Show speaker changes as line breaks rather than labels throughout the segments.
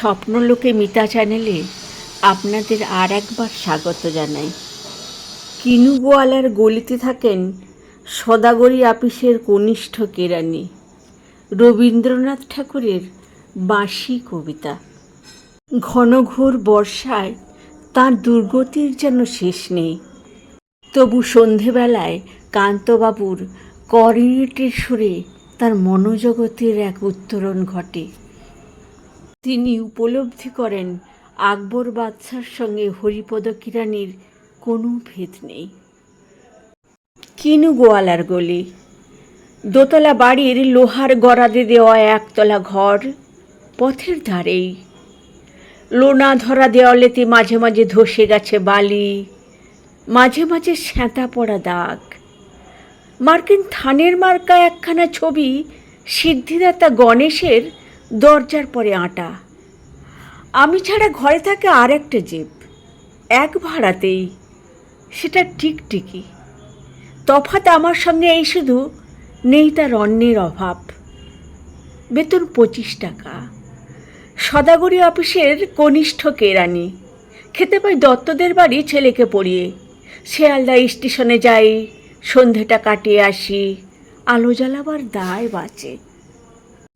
স্বপ্নলোকে মিতা চ্যানেলে আপনাদের আর একবার স্বাগত জানাই। কিনুগোয়ালার গলিতে থাকেন সদাগরি আপিসের কনিষ্ঠ কেরানি, রবীন্দ্রনাথ ঠাকুরের বাঁশি কবিতা। ঘনঘোর বর্ষায় তার দুর্গতির যেন শেষ নেই, তবু সন্ধেবেলায় কান্তবাবুর কর্নেটের সুরে তার মনোজগতের এক উত্তরণ ঘটে। তিনি উপলব্ধি করেন, আকবর বাদশার সঙ্গে হরিপদ কিরানির কোনো ভেদ নেই। কিনু গোয়ালার গলি। দোতলা বাড়ির লোহার গড়াদে দেওয়া একতলা ঘর পথের ধারেই। লোনা ধরা দেওয়ালেতে মাঝে মাঝে ধসে গেছে বালি, মাঝে মাঝে স্যাঁতা পড়া দাগ। মার্কিন থানের মার্কা একখানা ছবি সিদ্ধিদাতা গণেশের দরজার পরে আটা। আমি ছাড়া ঘরে থাকে আর একটা জিপ এক ভাড়াতেই সেটা টিকটিকি তফাৎ আমার সঙ্গে এই শুধু নেই তার অন্যের অভাব। বেতন পঁচিশ টাকা। সদাগরি অফিসের কনিষ্ঠ কেরানি। খেতে পাই দত্তদের বাড়ি ছেলেকে পড়িয়ে। শিয়ালদা স্টেশনে যাই, সন্ধেটা কাটিয়ে আসি, আলো জ্বালাবার দায় বাঁচে।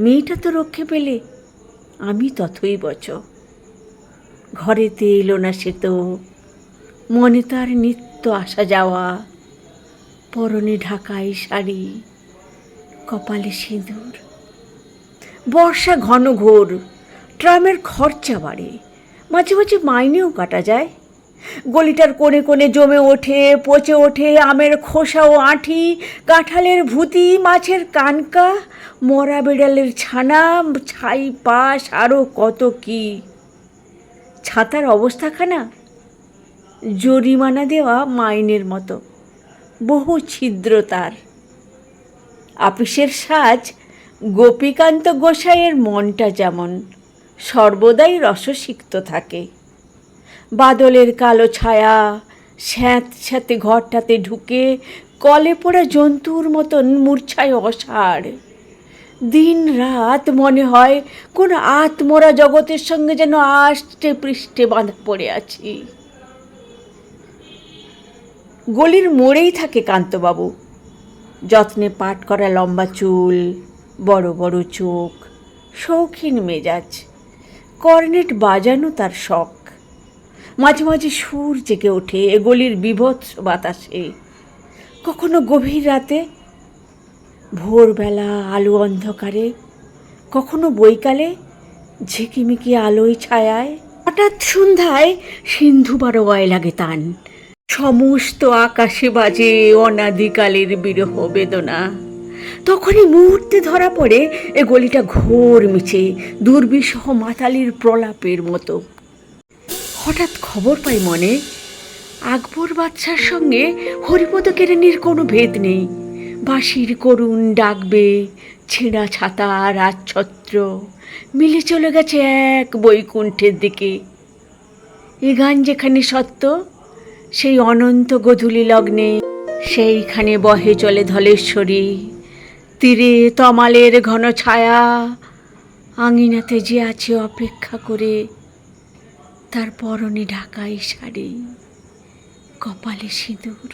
মেয়েটা তো রক্ষে পেলে। আমি তথই বচ। ঘরেতে এলো না সে তো। মনে তার নিত্য আসা যাওয়া। পরনে ঢাকাই শাড়ি, কপালে সিঁদুর। বর্ষা ঘন ঘোর, ট্রামের খরচা বাড়ে। মাঝে মাঝে মাইনেও কাটা যায়। গলিটার কোণে কোণে জমে ওঠে, পচে ওঠে আমের খোসা ও আঁঠি, কাঁঠালের ভুতি, মাছের কানকা, মরা বিড়ালের ছানা, ছাই পাশ আরও কত কি। ছাতার অবস্থাখানা জরিমানা দেওয়া মাইনের মতো, বহু ছিদ্র তার। আপিসের সাজ গোপীকান্ত গোসাইয়ের মনটা যেমন, সর্বদাই রসসিক্ত থাকে। বাদলের কালো ছায়া, স্যাঁত স্যাঁতে ঘরটাতে ঢুকে কলে পড়া জন্তুর মতন মূর্ছায় অসাড় দিন রাত মনে হয় কোন আত্মরা জগতের সঙ্গে যেন আষ্টে পৃষ্ঠে বাঁধা পড়ে আছি। গলির মোড়েই থাকে কান্তবাবু। যত্নে পাট করা লম্বা চুল, বড় বড় চোখ, শৌখিন মেজাজ, কর্নেট বাজানো তার শখ। মাঝে মাঝে সুর জেগে ওঠে, এ গলির বিভৎস বাতাসে। কখনো গভীর রাতে, ভোরবেলা আলো অন্ধকারে, কখনো বৈকালে ঝিকিমিকি আলোয় ছায়ায়। হঠাৎ সন্ধ্যায় সিন্ধু বারো লাগে তান। সমস্ত আকাশে বাজে অনাদিকালের বিরহ বেদনা। তখনই মুহূর্তে ধরা পড়ে, এ গলিটা ঘোর মিছে, দুর্বিষহ মাতালির প্রলাপের মতো। হঠাৎ খবর পাই মনে, আকবর বাদশার সঙ্গে হরিপদ কেরানির কোনো ভেদ নেই। বাঁশির করুণ ডাকবে, ছেঁড়া ছাতা, রাজছত্র, মিলে চলে গেছে এক বৈকুণ্ঠের দিকে। এ গান যেখানে সত্য, সেই অনন্ত গধূলি লগ্নে, সেইখানে বহে চলে ধলেশ্বরী। তীরে তমালের ঘন ছায়া, আঙিনাতে যে আছে অপেক্ষা করে তার পরনে ঢাকাই শাড়ি কপালে সিঁদুর।